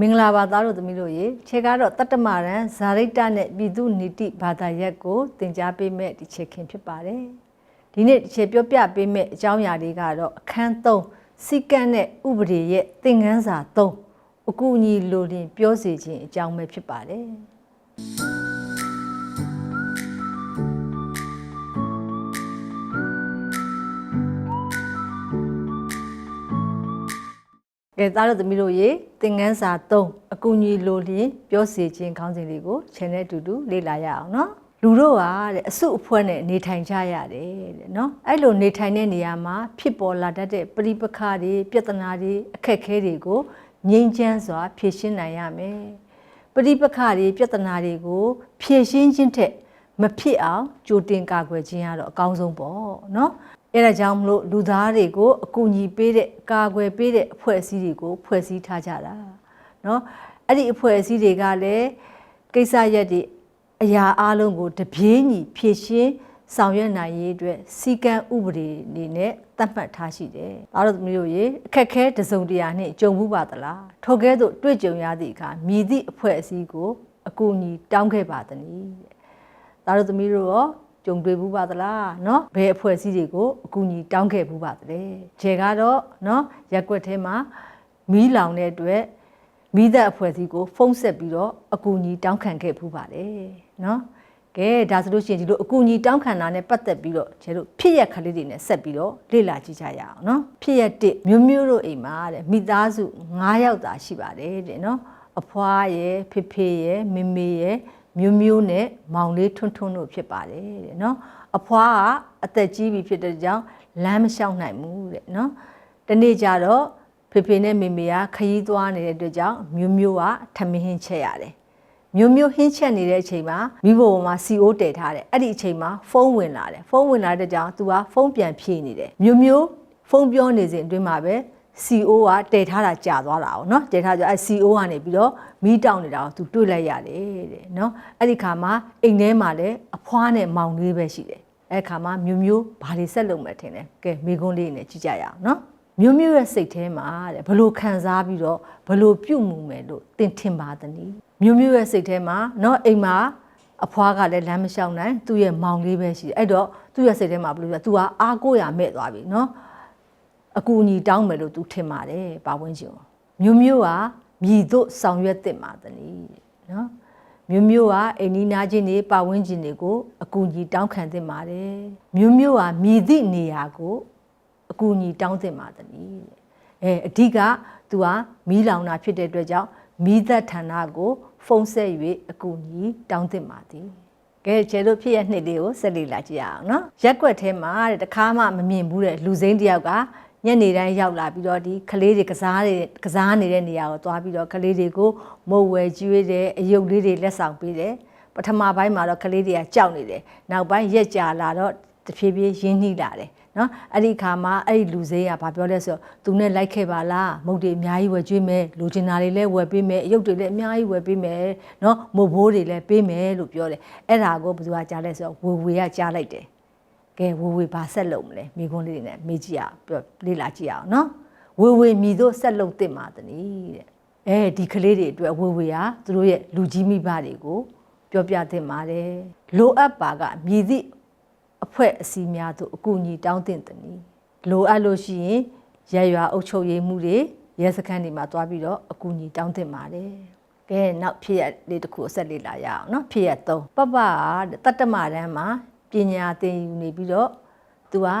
မင်္ဂလာပါသားတို့သမီးတို့ရေခြေကတော့တတ္တမရန်ဇာရိတ္တနဲ့ပြည်သူနီတိဘာသာရပ်ကိုသင်ကြားပေးမဲ့ဒီခြေခင်ဖြစ်ပါတယ်ဒီနေ့ဒီခြေပြောပြပေးမဲ့အကြောင်းအရာတွေကတော့အခန်း3စီကံနဲ့ဥပဒေရဲ့သင်ခန်းစာ3အကူအညီလိုလင်ပြောစီခြင်းအကြောင်းပဲဖြစ်ပါတယ် ကဲသားတို့သမီးတို့ရေသင်ခန်းစာ3အကူအညီလိုလျင်ပြောစီခြင်းခေါင်းစဉ်လေးကို channel တူတူလေ့လာရအောင်နော်လူတို့ကတဲ့အစုအဖွဲ့နဲ့နေထိုင်ကြရတယ်တဲ့နော်အဲ့လိုနေထိုင်တဲ့နေရာမှာဖြစ်ပေါ်လာတတ်တဲ့ပရိပခါတွေပြဿနာတွေအခက်အခဲတွေကိုငြိမ်းချမ်းစွာ ဖြေရှင်းနိုင်ရမယ်ပရိပခါတွေပြဿနာတွေကို ဖြေရှင်းခြင်းထက်မဖြစ်အောင်ကြိုတင်ကာကွယ်ခြင်းကတော့အကောင်းဆုံးပေါ့နော် အဲဒါကြောင့်မလို့လူသားတွေကိုအကူအညီပေးတဲ့ကာကွယ်ပေးတဲ့အဖွဲ့အစည်းတွေကိုဖွဲ့စည်းထားကြတာเนาะအဲ့ဒီအဖွဲ့အစည်းတွေကလည်းကိစ္စရက်တွေအရာအလုံးကိုတပြေးညီဖြည့်ရှင်းဆောင်ရွက်နိုင်ရေးအတွက်စီကံဥပဒေအနေနဲ့သတ်မှတ်ထားရှိတယ်။ဒါတို့မျိုးရေအခက်ခဲတစုံတရာနဲ့ကြုံမှုပါသလား။ထို့ကဲ့သို့တွေ့ကြုံရသည့်အခါမြည်သည့်အဖွဲ့အစည်းကိုအကူအညီတောင်းခဲ့ပါသနည်းတဲ့။ဒါတို့သမီးတို့ရော ကြုံတွေ့ဘူးပါသလားနော်ဘယ်အဖွဲ့အစည်းတွေကိုအကူအညီတောင်းခဲ့ဘူးပါသလဲဂျယ်ကတော့နော်ရက်ွက်ထဲမှာမီးလောင်တဲ့အတွက်မိသက်အဖွဲ့အစည်းကိုဖုံးဆက်ပြီးတော့အကူအညီတောင်းခံခဲ့ဖူးပါတယ်နော်ကဲဒါဆိုလို့ရှိရင်ဒီလိုအကူအညီတောင်းခံတာနဲ့ပတ်သက်ပြီးတော့ကျတို့ဖြစ်ရက်ကလေးတွေနဲ့ဆက်ပြီးတော့လေ့လာကြည့်ကြရအောင်နော်ဖြစ်ရက်တစ်မျိုးမျိုးတို့အိမ်မှာတဲ့မိသားစု9ယောက်သာရှိပါတယ်တဲ့နော်အဖွားရယ်ဖေဖေရယ်မေမေရယ် မျိုးမျိုးနဲ့မောင်လေးထွန်းထွန်းတို့ဖြစ်ပါတယ်တဲ့နော်အဖွားကအသက်ကြီးပြီဖြစ်တဲ့ကြောင့်လမ်းမလျှောက်နိုင်ဘူးတဲ့နော်တနေ့ကျတော့ဖေဖေနဲ့မေမေကခရီးသွားနေတဲ့အတွက်ကြောင့်မျိုးမျိုးကထမင်းဟင်းချက်ရတယ်မျိုးမျိုးဟင်းချက်နေတဲ့အချိန်မှာမိဘပေါ်မှာ CO တည်ထားတယ်အဲ့ဒီအချိန်မှာဖုန်းဝင်လာတယ်ဖုန်းဝင်လာတဲ့ကြောင့် तू ကဖုန်းပြန်ဖြေနေတယ်မျိုးမျိုးဖုန်းပြောနေစဉ်အတွင်းမှာပဲ CO ကတည်ထားတာကြာသွားတာ哦เนาะတည်ထားကြအဲ CO ကနေပြီးတော့မီးတောင်နေတာကို तू တွေ့လိုက်ရတယ်တဲ့เนาะအဲ့ဒီခါမှာအိမ်ထဲမှာလည်းအဖွားနဲ့မောင်လေးပဲရှိတယ်အဲ့ခါမှာမျိုးမျိုးဘာတွေဆက်လုပ်မယ်ထင်တယ်ကဲမိကုန်းလေးနဲ့ကြည့်ကြရအောင်เนาะမျိုးမျိုးရဲ့စိတ်ထဲမှာတဲ့ဘလို့ခံစားပြီးတော့ဘလို့ပြုတ်မှုမယ်လို့သင်ထင်ပါသနည်းမျိုးမျိုးရဲ့စိတ်ထဲမှာเนาะအိမ်မှာအဖွားကလည်းလမ်းမလျှောက်နိုင်သူ့ရဲ့မောင်လေးပဲရှိတယ်အဲ့တော့သူ့ရဲ့စိတ်ထဲမှာဘလို့လဲ तू ကအားကိုးရမဲ့သွားပြီเนาะ အကူအညီတောင်းမယ်လို့သူထင်ပါတယ်ပါဝင်ခြင်းမြို့မြို့ကမြည်တို့ဆောင်ရွက်တင်ပါတည်းနော်မြို့မြို့ကအိမ်နီးနားချင်းတွေပါဝင်ခြင်းတွေကိုအကူအညီတောင်းခံတင်ပါတယ်မြို့မြို့ကမြည်သည့်နေရာကိုအကူအညီတောင်းတင်ပါတည်းအဲအဓိကသူကမီးလောင်တာဖြစ်တဲ့အတွက်ကြောင့်မီးသက်ဌာနကိုဖုံးဆက်၍အကူအညီတောင်းတင်ပါသည်ကဲကျဲတို့ဖြစ်ရနှစ်လေးကိုဆက်လေ့လာကြရအောင်နော်ရက်ွက်ထဲမှာတခါမှမမြင်ဘူးတဲ့လူစိမ်းတယောက်က ညနေတိုင်းရောက်လာပြီးတော့ဒီကလေးတွေကစားတွေကစားနေတဲ့နေရာကိုသွားပြီးတော့ကလေးတွေကိုမုတ်ဝဲကျွေးတယ်အယုတ်လေးတွေလက်ဆောင်ပေးတယ်ပထမပိုင်းမှာတော့ကလေးတွေကကြောက်နေတယ်နောက်ပိုင်းရက်ကြာလာတော့တဖြည်းဖြည်းရင်းနှီးလာတယ်နော်အဲ့ဒီခါမှာအဲ့ဒီလူစိမ်းကဘာပြောလဲဆိုတော့သူနဲ့လိုက်ခဲ့ပါလားမုတ်တွေအများကြီးဝယ်ကျွေးမယ်လူချင်တာတွေလည်းဝယ်ပေးမယ်အယုတ်တွေလည်းအများကြီးဝယ်ပေးမယ်နော်မုတ်ဘိုးတွေလည်းပေးမယ်လို့ပြောတယ်အဲ့ဒါကိုဘယ်သူကကြားလဲဆိုတော့ဝေဝေကကြားလိုက်တယ် ကဲဝေဝေဘာဆက်လုပ်မလဲမိခွန်းလေးတွေနဲ့မေးကြည့်အောင်ပြောလေ့လာကြည့်အောင်နော်ဝေဝေမိတို့ဆက်လုပ်တင်ပါတနည်းတဲ့အဲဒီကလေးတွေအတွက်ဝေဝေဟာသူတို့ရဲ့လူကြီးမိဘတွေကိုပြောပြတင်ပါတယ်လိုအပ်ပါကမြည်သည့်အဖွဲ့အစည်းများသို့အကူအညီတောင်းတင်သည်။လိုအပ်လို့ရှိရင်ရရွာအုပ်ချုပ်ရေးမှုတွေရဲစခန်းတွေမှာတွားပြီးတော့အကူအညီတောင်းတင်ပါတယ်။ကဲနောက်ဖြစ်ရလေးတစ်ခုအဆက်လေးလာရအောင်နော်ဖြစ်ရ3ပပတတ္တမရန်မှာ ပညာသင်ယူနေပြီးတော့သူဟာ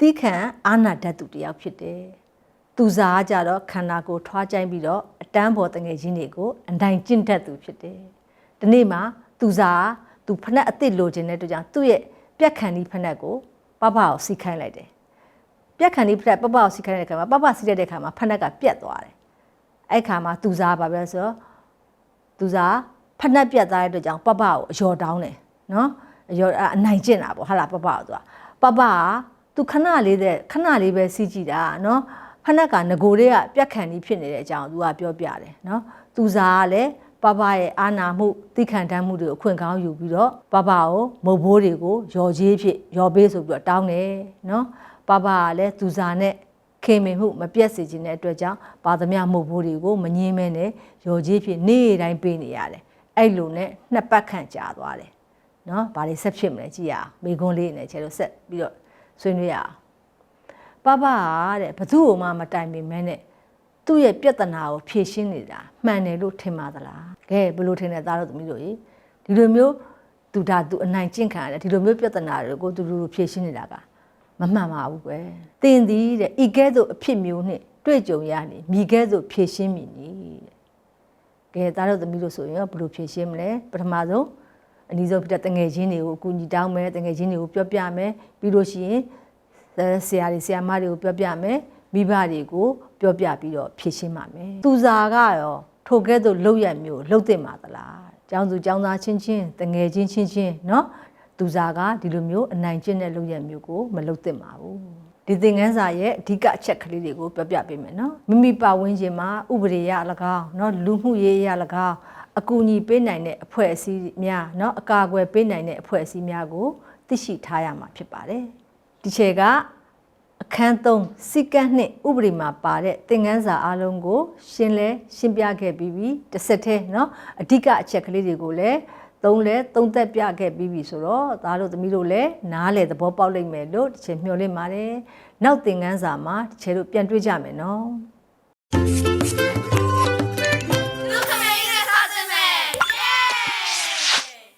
တိခံအာနာဓာတ်သူတယောက်ဖြစ်တယ်။သူစားကြတော့ခန္ဓာကိုယ်ထွားကြိုင်းပြီးတော့အတန်းပေါ်တငယ်ချင်းတွေကိုအနိုင်ကျင့်တတ်သူဖြစ်တယ်။ဒီနေ့မှာသူစားသူဖက်အစ်စ်လိုချင်တဲ့အတွက်ကြောင့်သူ့ရဲ့ပြက်ခန်ဒီဖက်ကိုပပကိုစီခိုင်းလိုက်တယ်ပြက်ခန်ဒီဖက်ပပကိုစီခိုင်းတဲ့ခါမှာပပစီတဲ့တဲ့ခါမှာဖက်ကပြက်သွားတယ်အဲ့ခါမှာသူစားပါပဲဆိုတော့သူစားဖက်ပြက်သွားတဲ့အတွက်ကြောင့်ပပကိုအယော်တောင်းတယ်နော် အယော်အနိုင်ကျင့်တာပေါ့ဟာလားပပကိုသူကပပကသူခဏလေးတဲ့ခဏလေးပဲစီးကြည့်တာနော်ဖက်ကငကိုလေးကပြက်ခန်ဒီဖြစ်နေတဲ့အကြောင်းသူကပြောပြတယ်နော်သူစားကလည်းပပရဲ့အာနာမှုတိခံတမ်းမှုတွေကိုအခွင့်ကောင်းယူပြီးတော့ပပကိုမုတ်ဘိုးတွေကိုရော်ကြီးဖြစ်ရော်ပေးဆိုပြီးတော့တောင်းတယ်နော်ပပကလည်းသူစာနဲ့ခခင်မင်မှုမပြတ်စေခြင်းတဲ့အတွက်ကြောင့်ပါသမျှမှုဖို့တွေကိုမငြင်းမဲနဲ့ရော်ကြီးဖြစ်နေ့တိုင်းပေးနေရတယ်အဲ့လိုနဲ့နှစ်ပတ်ခန့်ကြာသွားတယ် နော်ဘာတွေဆက်ဖြစ်မလဲကြည့်ရအောင်မိကွန်းလေးနဲ့ကျဲလို့ဆက်ပြီးတော့ဆွေးနွေးရအောင်ပပတဲ့ဘသူ့ကိုမှမတိုင်ပင်မဲနဲ့သူ့ရဲ့ပြဿနာကိုဖြေရှင်းနေတာမှန်တယ်လို့ထင်ပါသလားကဲဘယ်လိုထင်လဲသားတို့သမီးတို့ရေဒီလိုမျိုးသူဒါသူအနိုင်ကျင့်ခံရတယ်ဒီလိုမျိုးပြဿနာတွေကိုသူတို့ဖြေရှင်းနေတာကမမှန်ပါဘူးကွယ်တင်သည်တဲ့ဤကဲ့သို့အဖြစ်မျိုးနဲ့တွေ့ကြုံရနေမိကဲ့သို့ဖြေရှင်းမိနေတဲ့ကဲသားတို့သမီးတို့ဆိုရင်ဘယ်လိုဖြေရှင်းမလဲပထမဆုံး အနည်းဆုံးဖြစ်တဲ့တငယ်ချင်းတွေကိုအကူအညီတောင်းမယ်တငယ်ချင်းတွေကိုပြောပြမယ်ပြီးလို့ရှိရင်ဆရာတွေဆရာမတွေကိုပြောပြမယ်မိဘတွေကိုပြောပြပြီးတော့ဖြေရှင်းပါမယ်သူစားကရောထိုကဲ့သို့လှုပ်ရမျိုးလှုပ်တင်ပါသလားကျောင်းသူကျောင်းသားချင်းချင်းတငယ်ချင်းချင်းချင်းเนาะသူစားကဒီလိုမျိုးအနိုင်ကျင့်တဲ့လှုပ်ရမျိုးကိုမလှုပ်တင်ပါဘူးဒီသင်ခန်းစာရဲ့အဓိကအချက်ကလေးတွေကိုပြောပြပေးမယ်เนาะမိမိပါဝင်ခြင်းမှာဥပဒေရ၎င်းเนาะလူမှုရေးရ၎င်း အကူအညီပေးနိုင်တဲ့အဖွဲ့အစည်းများเนาะအကာအကွယ်ပေးနိုင်တဲ့အဖွဲ့အစည်းများကိုသိရှိထားရမှာဖြစ်ပါတယ်ဒီချေကအခန်း3စီကန်းနှင့်ဥပဒေမှာပါတဲ့သင်ခန်းစာအလုံးကို ရှင်းလဲရှင်းပြခဲ့ပြီးပြီတစ်ဆက်တည်းเนาะအဓိကအချက်ကလေးတွေကိုလည်းသုံးလဲသုံးသက်ပြခဲ့ပြီးပြီဆိုတော့သားတို့သမီးတို့လည်းနားလေသဘောပေါက်လိမ့်မယ်လို့တစ်ချက်မျှော်လင့်ပါတယ်နောက်သင်ခန်းစာမှာတစ်ချက်တို့ပြန်တွေ့ကြမယ်နော် ။